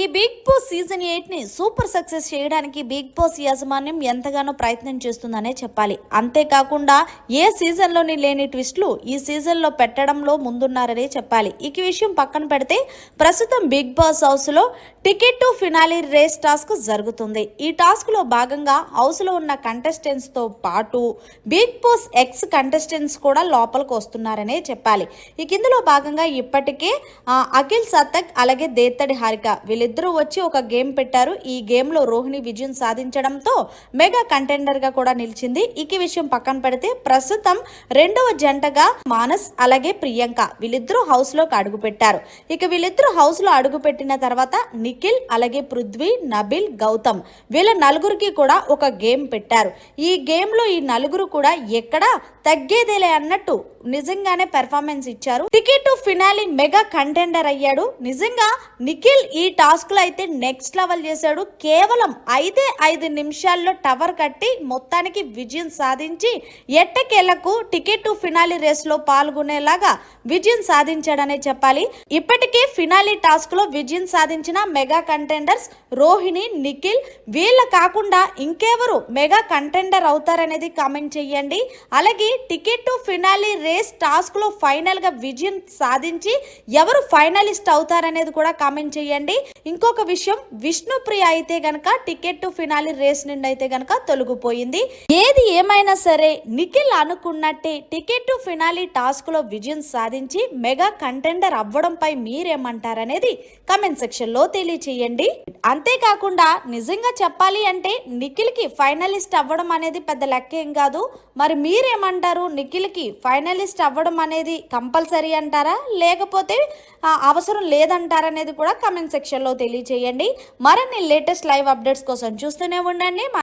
ఈ Bigg Boss season ఎయిట్ని super success చేయడానికి బిగ్ బాస్ యాజమాన్యం ఎంతగానో ప్రయత్నం చేస్తుందనే చెప్పాలి. అంతేకాకుండా ఏ సీజన్లోని లేని ట్విస్ట్లు ఈ సీజన్లో పెట్టడంలో ముందున్నారనే చెప్పాలి. ఈ విషయం పక్కన పెడితే ప్రస్తుతం బిగ్ బాస్ హౌస్లో ticket to finale race task జరుగుతుంది. ఈ టాస్క్లో భాగంగా హౌస్లో ఉన్న కంటెస్టెంట్స్తో పాటు బిగ్ బాస్ ఎక్స్ కంటెస్టెంట్స్ కూడా లోపలికి వస్తున్నారనే చెప్పాలి. ఇక ఇందులో భాగంగా ఇప్పటికే అఖిల్ సతక్ అలాగే దేత్తడి హారిక వీళ్ళిద్దరూ వచ్చి ఒక గేమ్ పెట్టారు. ఈ గేమ్లో రోహిణి విజయం సాధించడంతో మెగా కంటెండర్గా కూడా నిలిచింది. ఇక విషయం పక్కన పెడితే ప్రస్తుతం రెండవ జంటగా మానస్ అలాగే ప్రియాంక వీళ్ళిద్దరూ హౌస్లోకి అడుగు పెట్టారు. ఇక వీళ్ళిద్దరూ హౌస్లో అడుగు పెట్టిన తర్వాత నిఖిల్ అలాగే పృథ్వీ నబిల్ గౌతమ్ వీళ్ళ నలుగురికి కూడా ఒక గేమ్ పెట్టారు. ఈ గేమ్లో ఈ నలుగురు కూడా ఎక్కడా తగ్గేదేలే అన్నట్టు నిజంగానే పెర్ఫార్మెన్స్ ఇచ్చారు. Ticket to finale mega contender అయ్యాడు. నిజంగా నిఖిల్ ఈ టాస్క్ టాస్క్లు అయితే నెక్స్ట్ లెవెల్ చేశాడు. కేవలం ఐదే ఐదు నిమిషాల్లో టవర్ కట్టి మొత్తానికి విజయం సాధించి ఎట్టకేలకు టికెట్ టు ఫినాలి రేస్లో పాల్గొనేలాగా విజయం సాధించాడనే చెప్పాలి. ఇప్పటికే ఫినాలి టాస్క్లో విజయం సాధించిన మెగా కంటెండర్స్ రోహిణి నిఖిల్ వీళ్ళ కాకుండా ఇంకెవరు మెగా కంటెండర్ అవుతారనేది కామెంట్ చేయండి. అలాగే టికెట్ టు ఫినాలి రేస్ టాస్క్లో ఫైనల్గా విజయం సాధించి ఎవరు ఫైనలిస్ట్ అవుతారనేది కూడా కామెంట్ చేయండి. ఇంకొక విషయం విష్ణుప్రియ అయితే గనక టికెట్ టు ఫినాలి రేస్ నుండి అయితే గనక తొలగిపోయింది. ఏది ఏమైనా సరే నిఖిల్ అనుకున్నట్టే టికెట్ టు ఫినాలి టాస్క్లో విజయం సాధించి మెగా కంటెండర్ అవ్వడంపై మీరేమంటారనేది కమెంట్ సెక్షన్లో తెలియచేయండి. అంతేకాకుండా నిజంగా చెప్పాలి అంటే నిఖిల్కి ఫైనలిస్ట్ అవ్వడం అనేది పెద్ద లెక్క ఏం కాదు. మరి మీరేమంటారు? నిఖిల్కి ఫైనలిస్ట్ అవ్వడం అనేది కంపల్సరీ అంటారా? లేకపోతే అవసరం లేదంటారా అనేది కూడా కమెంట్ సెక్షన్ తెలియజేయండి. మరిన్ని లేటెస్ట్ లైవ్ అప్డేట్స్ కోసం చూస్తూనే ఉండండి.